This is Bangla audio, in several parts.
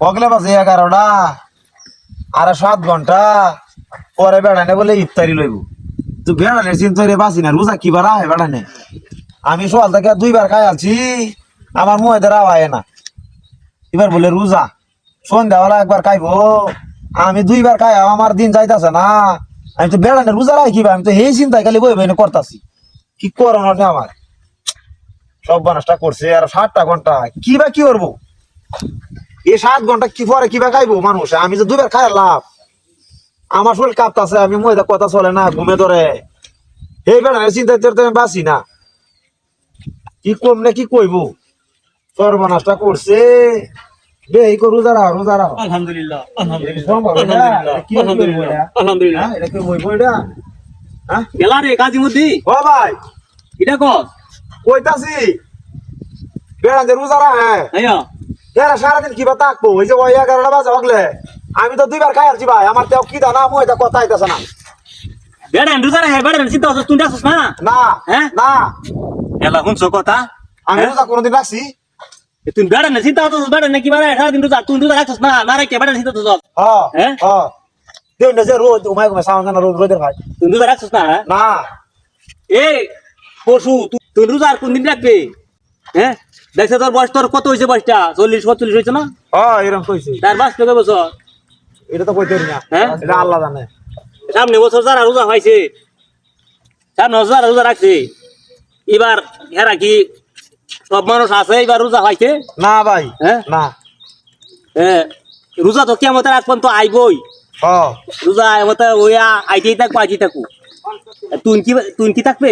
পগলে বাজে এগারোটা, আর সাত ঘণ্টা, পরে বেড়ানে বলে ইফতারি লইব। তুই বেড়ানে চিন্তা রে বাঁচি না রোজা কি বার আহে বেড়ানে আমি সকাল থেকে দুইবার খাই আছি, আমার মুহে ধরা হয় না। এবার বলে, রোজা, সন্ধ্যাবেলা একবার খাইবো। আমি দুইবার খাই আমার দিন যাইতাছে না। আমি তো বেড়ানে রোজা রাখি আমি তো এই চিন্তায় খালি বই বই করতাছি। কি করোনা আমার? সব বানাসটা করছে, আর সাতটা ঘণ্টা, কি বা কি করব? এই সাত ঘণ্টা কি পরে কিবা খাইবো মানুষ? আমি যে দুবার খাই লাভ। আমার শরীর কাঁপতাছে আমি ময়দা কথা চলে না ঘুমে ধরে। এই বেড়া চিন্তা করতে আমি বাঁচি না। কি কম না কি কইবো? সর্বনাশটা করছে। বে এই করু যারা রাখো আলহামদুলিল্লাহ কি হ্যাঁ, এটা কি? হ্যাঁ? গেলা রে কাজী মধ্যে ও ভাই। এটা কইতাছি। বেড়া যে রোজা রাখে। আইয়া এরা সারাদিন কিবা থাকব ওই যে ওই এগারোটা বাজে হগলে। আমি তো দুইবার খাই আসছি ভাই আমার তেও কি দানা মই এটা কথা আইতাছে না। বেড়া রোজা রে বেড়া চিন্তা করছিস তুই আসছিস না? না হ্যাঁ? না। এলা শুনছ কথা? আমি হ্যাঁ? রোজা কোনোদিন রাখছি? তুই বেড়া না চিন্তা করছিস বেড়া নাকি বেড়া সারাদিন রোজা তুই রোজা রাখছিস না? না রেখে বেড়া চিন্তা করছিস হ হ্যাঁ? হ। দেউ না যে রোজ উমাই ঘুমাই সামান জানা রোজ রোদের ভাই। তুই রোজা রাখছিস না হ্যাঁ? না। এ পশু তুই- রোজা আর কোন দিন রাখবে? হ্যাঁ? দেখছে তোর বয়স তোর কত হয়েছে বয়সটা? চল্লিশ পঁয়তাল্লিশ হয়েছে না? হ এরকম কইছি। তার বাস কত বছর? এটা তো কইতে না। হ্যাঁ? এটা আল্লাহ জানে। সামনে বছর যারা রোজা হয়েছে সামনে বছর যারা রোজা রাখছে এবার এরা কি সব মানুষ আছে এবার রোজা হয়েছে না ভাই হ্যাঁ? না। হ্যাঁ রোজা তো কেমন রাখ তো আইবই। হ রোজা মতো ওইয়া আইতেই থাকব আইতেই থাকব। তুই কি তুই কি থাকবে?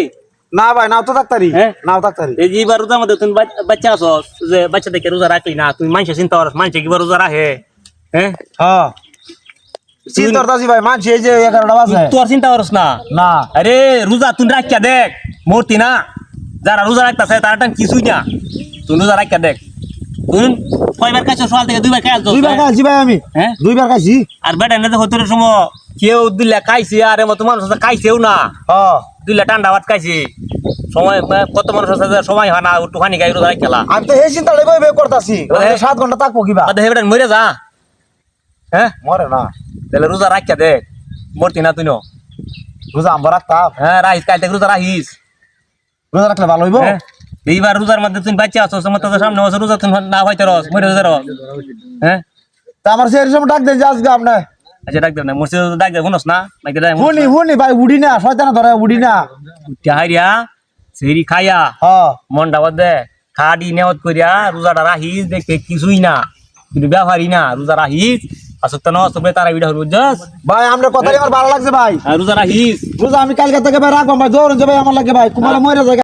না ভাই নাও তো ডাক্তারি। হ্যাঁ? নাও ডাক্তারি। এই এবার রোজার মধ্যে তুমি বাচ- বাচ্চা আছো যে বাচ্চা দেখে রোজা রাখলি না তুমি মানুষের চিন্তা করস মানুষে কিবার রোজা রাখে? হ্যাঁ? হ চিন্তার দাসি ভাই মানছি এই যে এগারোটা বাজে। তোর চিন্তা করস না। না। আরে রোজা তুই রাখিয়া দেখ মূর্তি না। যারা রোজা রাখতেছে তারা টান কিছুই না। তুই রোজা রাখিয়া দেখ। তুই কয়বার কাছে সকাল থেকে দুইবার খাই দুইবার খাইছি ভাই আমি। হ্যাঁ? দুইবার খাইছি। আর বেটা এনে দেখো তোর সময় কেউ দিলে খাইছে আর এমন আছে খাইছেও না। হ দিলে ঠান্ডা ভাত খাইছে। সময় কত মানুষ আছে সময় হয় না খেলা। আমি তো করতাছি? সাত ঘণ্টা থাকব কিবা। আর মরে যা। হ্যাঁ মরে না। তাহলে রোজা রাখিয়া দেখ মরতি না তুই রোজা আমরা রাখতাম। হ্যাঁ রাখিস কাল থেকে রোজা রাখিস। রোজা রাখলে ভালো হইব? এইবার রোজার মধ্যে তুমি বাচ্চা আছো তোমার তোদের সামনে রোজা তুমি না হইতে রস মরে রোজা রস। হ্যাঁ তা আমার সেই সময় ডাক দেন যে আজকে আপনার আচ্ছা ডাক দেব না। মুর্শিদ ডাক দেব শুনস না? হুনি হুনি ভাই উড়ি না শয়তানা ধরে উড়ি না। হাইরিয়া সেরি খাইয়া। হ মনটা বাদে খাডি নেওয়াত করিয়া রোজাটা রাখিস দেখে কিছুই না। কিন্তু ব্যবহারই না রোজা রাখিস ভাই আপনার কথা আমার ভালো লাগছে ভাই। রোজা রাখিস রোজা আমি কালকে থেকে ভাই রাখব ভাই দৌড় যাবে আমার লাগে ভাই। কুমার মরে